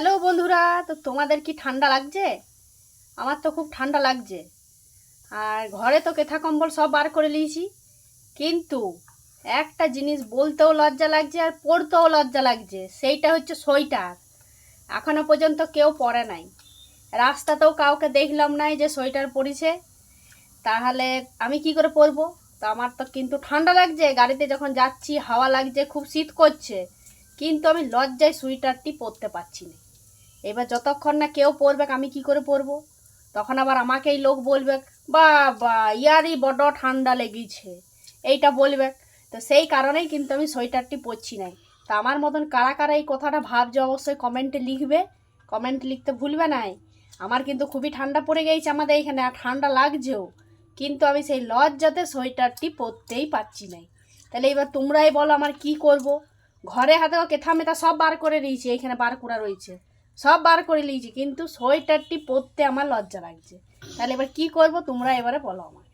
Hello বন্ধুরা, তো তোমাদের কি ঠান্ডা লাগছে? আমার তো খুব ঠান্ডা লাগছে। আর ঘরে তো কেথা কম্বল সব বার করে নিয়েছি। কিন্তু একটা জিনিস বলতেও লজ্জা লাগছে আর পরতেও লজ্জা লাগছে, সেইটা হচ্ছে সোয়েটার। এখনও পর্যন্ত কেউ পরে নাই। রাস্তাতেও কাউকে দেখলাম নাই যে সোয়েটার পরিছে তাহলে আমি কি করে পরবো? তো আমার তো কিন্তু ঠান্ডা লাগছে, গাড়িতে যখন যাচ্ছি হাওয়া লাগছে, খুব শীত করছে। কিন্তু আমি লজ্জায় সোয়েটারটি পরতে পারছি না। এবার যতক্ষণ না কেউ পরবে আমি কি করে পরবো তখন আবার আমাকেই লোক বলবে বা ইয়ারই বড্ড ঠান্ডা লেগেছে। এইটা বলবে। তো সেই কারণেই কিন্তু আমি সোয়েটারটি পরছি নাই। তো আমার মতন কারা কারা এই কথাটা ভাবছে, অবশ্যই কমেন্টে লিখবে। কমেন্ট লিখতে ভুলবে নাই। আমার কিন্তু খুবই ঠান্ডা পড়ে গেছে আমাদের এখানে, আর ঠান্ডা লাগছেও। কিন্তু আমি সেই লজ্জাতে সোয়েটারটি পরতেই পারছি নাই। তাহলে এবার তোমরাই বলো, আমার কি করব? ঘরে হাতেও কেথা মেথা সব বার করে নিয়েছি, এইখানে বার করা রয়েছে। সব বার করে নিয়েছি কিন্তু সোয়েটারটি পরতে আমার লজ্জা লাগছে। তাহলে এবার কি করব? তোমরা এবারে বলো আমার